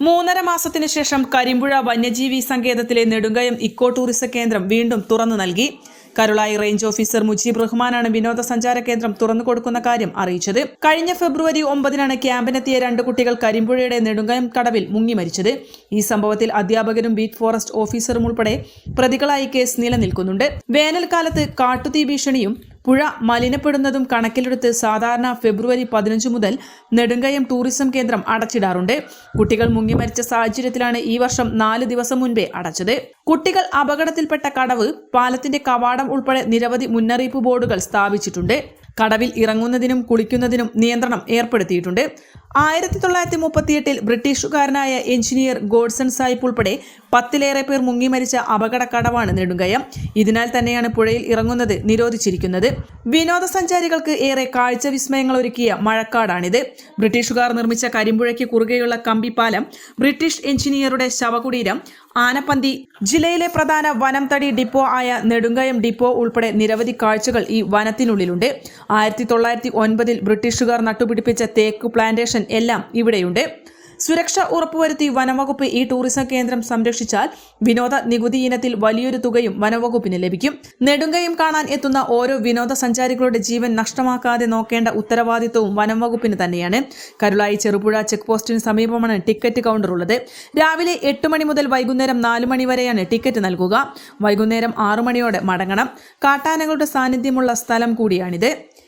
മൂന്നര മാസത്തിന് ശേഷം കരിമ്പുഴ വന്യജീവി സങ്കേതത്തിലെ നെടുങ്കയം ഇക്കോ ടൂറിസം കേന്ദ്രം വീണ്ടും തുറന്നു നൽകി. കരുളായി റേഞ്ച് ഓഫീസർ മുജീബ് റഹ്മാനാണ് വിനോദസഞ്ചാര കേന്ദ്രം തുറന്നു കൊടുക്കുന്ന കാര്യം അറിയിച്ചത്. കഴിഞ്ഞ ഫെബ്രുവരി ഒമ്പതിനാണ് ക്യാമ്പിനെത്തിയ രണ്ട് കുട്ടികൾ കരിമ്പുഴയുടെ നെടുങ്കയം കടവിൽ മുങ്ങി മരിച്ചത്. ഈ സംഭവത്തിൽ അധ്യാപകരും ബീറ്റ് ഫോറസ്റ്റ് ഓഫീസറും ഉൾപ്പെടെ പ്രതികളായി കേസ് നിലനിൽക്കുന്നുണ്ട്. വേനൽക്കാലത്ത് കാട്ടുതീ ഭീഷണിയും പുഴ മലിനപ്പെടുന്നതും കണക്കിലെടുത്ത് സാധാരണ ഫെബ്രുവരി പതിനഞ്ച് മുതൽ നെടുങ്കയം ടൂറിസം കേന്ദ്രം അടച്ചിടാറുണ്ട്. കുട്ടികൾ മുങ്ങിമരിച്ച സാഹചര്യത്തിലാണ് ഈ വർഷം നാല് ദിവസം മുൻപേ അടച്ചത്. കുട്ടികൾ അപകടത്തിൽപ്പെട്ട കടവ് പാലത്തിന്റെ കവാടം ഉൾപ്പെടെ നിരവധി മുന്നറിയിപ്പ് ബോർഡുകൾ സ്ഥാപിച്ചിട്ടുണ്ട്. കടവിൽ ഇറങ്ങുന്നതിനും കുളിക്കുന്നതിനും നിയന്ത്രണം ഏർപ്പെടുത്തിയിട്ടുണ്ട്. ആയിരത്തി തൊള്ളായിരത്തി മുപ്പത്തിയെട്ടിൽ ബ്രിട്ടീഷുകാരനായ എഞ്ചിനീയർ ഗോഡ്സൺ സാഹിബ് ഉൾപ്പെടെ പത്തിലേറെ പേർ മുങ്ങി മരിച്ച അപകട കടവാണ് നെടുങ്കയം. ഇതിനാൽ തന്നെയാണ് പുഴയിൽ ഇറങ്ങുന്നത് നിരോധിച്ചിരിക്കുന്നത്. വിനോദസഞ്ചാരികൾക്ക് ഏറെ കാഴ്ച വിസ്മയങ്ങൾ ഒരുക്കിയ മഴക്കാടാണിത്. ബ്രിട്ടീഷുകാർ നിർമ്മിച്ച കരിമ്പുഴയ്ക്ക് കുറുകെയുള്ള കമ്പിപ്പാലം ബ്രിട്ടീഷ് എഞ്ചിനീയറുടെ ശവകുടീരം ആനപ്പന്തി ജില്ലയിലെ പ്രധാന വനം ഡിപ്പോ ആയ നെടുങ്കയം ഡിപ്പോ ഉൾപ്പെടെ നിരവധി കാഴ്ചകൾ ഈ വനത്തിനുള്ളിലുണ്ട്. ആയിരത്തി തൊള്ളായിരത്തി ഒൻപതിൽ ബ്രിട്ടീഷുകാർ നട്ടുപിടിപ്പിച്ച തേക്ക് പ്ലാന്റേഷൻ എല്ലാം ഇവിടെയുണ്ട്. സുരക്ഷ ഉറപ്പുവരുത്തി വനംവകുപ്പ് ഈ ടൂറിസം കേന്ദ്രം സംരക്ഷിച്ചാൽ വിനോദ നികുതി ഇനത്തിൽ വലിയൊരു തുകയും വനംവകുപ്പിന് ലഭിക്കും. നെടുങ്കയും കാണാൻ എത്തുന്ന ഓരോ വിനോദസഞ്ചാരികളുടെ ജീവൻ നഷ്ടമാക്കാതെ നോക്കേണ്ട ഉത്തരവാദിത്വവും വനംവകുപ്പിന് തന്നെയാണ്. കരുളായി ചെറുപുഴ ചെക്ക് പോസ്റ്റിന് സമീപമാണ് ടിക്കറ്റ് കൗണ്ടർ ഉള്ളത് രാവിലെ എട്ട് മണി മുതൽ വൈകുന്നേരം നാല് മണി വരെയാണ് ടിക്കറ്റ് നൽകുക. വൈകുന്നേരം ആറു മണിയോടെ മടങ്ങണം. കാട്ടാനകളുടെ സാന്നിധ്യമുള്ള സ്ഥലം കൂടിയാണിത്.